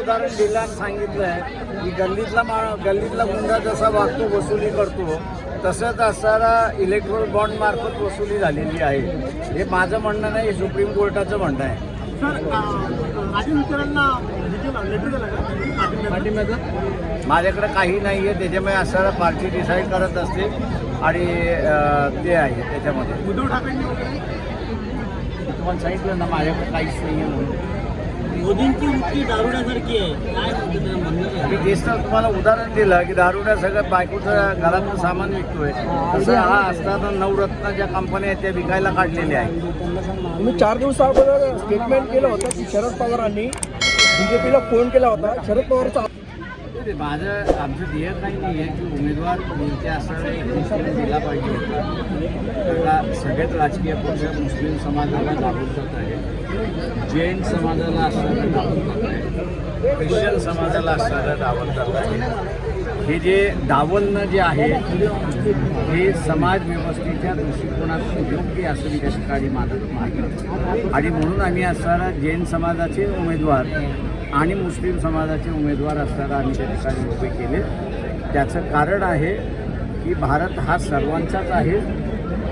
उदाहरण दिलं सांगितलं आहे की गल्लीतला मा गल्लीतला गुंडा जसा वागतो वसुली करतो तसंच असणारा इलेक्ट्रॉनिक बॉन्ड मार्फत वसुली झालेली आहे. हे माझं म्हणणं नाही हे सुप्रीम कोर्टाचं म्हणणं आहे. सर राजीव विचारांना लेटर दिला का? पाठिंब्याचं? माझ्याकडे काही नाही आहे त्याच्यामुळे असणारा पार्टी डिसाईड करत असते आणि ते आहे त्याच्यामध्ये. उद्धव ठाकरेंनी मी तुम्हाला सांगितलं ना माझ्याकडे काहीच नाही आहे म्हणून. मोदींची वृत्ती दारुड्यासारखी आहे. काय म्हणणं मी तेच तर तुम्हाला उदाहरण दिलं की दारुड्या सगळं बायकोचं घरातलं सामान विकतोय. तसं हा असताना नवरत्न ज्या कंपन्या आहेत त्या विकायला काढलेल्या आहेत. तुम्ही चार दिवस अगोदर स्टेटमेंट केलं होतं की शरद पवारांनी बीजेपीला फोन केला होता. शरद पवारचा माझं आमचं ध्येय काही नाही आहे की उमेदवार नेते दिला पाहिजे. आता सगळ्याच राजकीय पक्ष मुस्लिम समाजाला दाबून जात आहे. जैन समाजाला असणारा दाबून जात आहे. ख्रिश्चन समाजाला असणारा दाबून जात आहे. हे जे डावलणं जे आहे हे समाज व्यवस्थेच्या दृष्टिकोनातून योग्य असं मी त्या ठिकाणी मानत नाही. आणि म्हणून आम्ही असणारा जैन समाजाचे उमेदवार आणि मुस्लिम समाजाचे उमेदवार असताना आम्ही त्या ठिकाणी उभे केले. त्याचं कारण आहे की भारत हा सर्वांचाच आहे.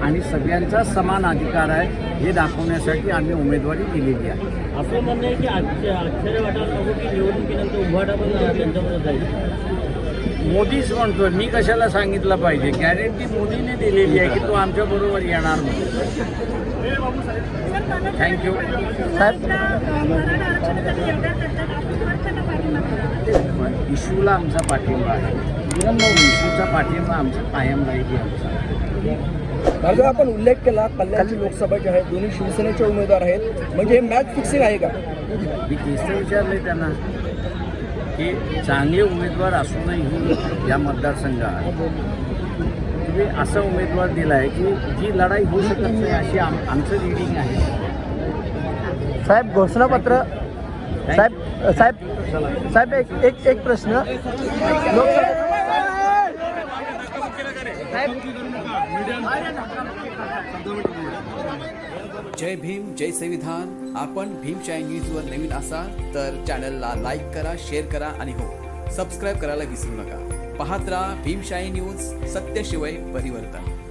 आणि सगळ्यांचा समान अधिकार आहे हे दाखवण्यासाठी आम्ही उमेदवारी दिलेली आहे. असं म्हणणं आहे की आश्चर्य वाटायला नको की निवडणुकीनंतर उभाटा पण त्यांच्याबरोबर जाईल. मोदीच म्हणतो मी कशाला सांगितलं पाहिजे? गॅरंटी मोदीने दिलेली आहे की तो आमच्याबरोबर येणार म्हणून थँक्यू साहेब इशूला आमचा पाठिंबा आहे. इशूचा पाठिंबा आमचा कायम राहील आमचा माझा आपण उल्लेख केला कल्याणची लोकसभा जी आहे दोन्ही शिवसेनेचे उमेदवार आहेत. म्हणजे हे मॅच फिक्सिंग आहे का? मी तर विचारले त्यांना की चांगले उमेदवार असूनही या मतदारसंघात तुम्ही असा उमेदवार दिला आहे की जी लढाई होऊ शकत नाही अशी आम आमचं रिडिंग आहे. साहेब घोषणापत्र साहेब साहेब साहेब एक एक एक प्रश्न. लोकसभा जय भीम जय संविधान. आपण भीमशाही न्यूजवर नवीन असाल तर चॅनलला लाईक करा शेअर करा आणि हो सबस्क्राईब करायला विसरू नका. पाहत राहा भीमशाही न्यूज सत्यशिवाय परिवर्तन.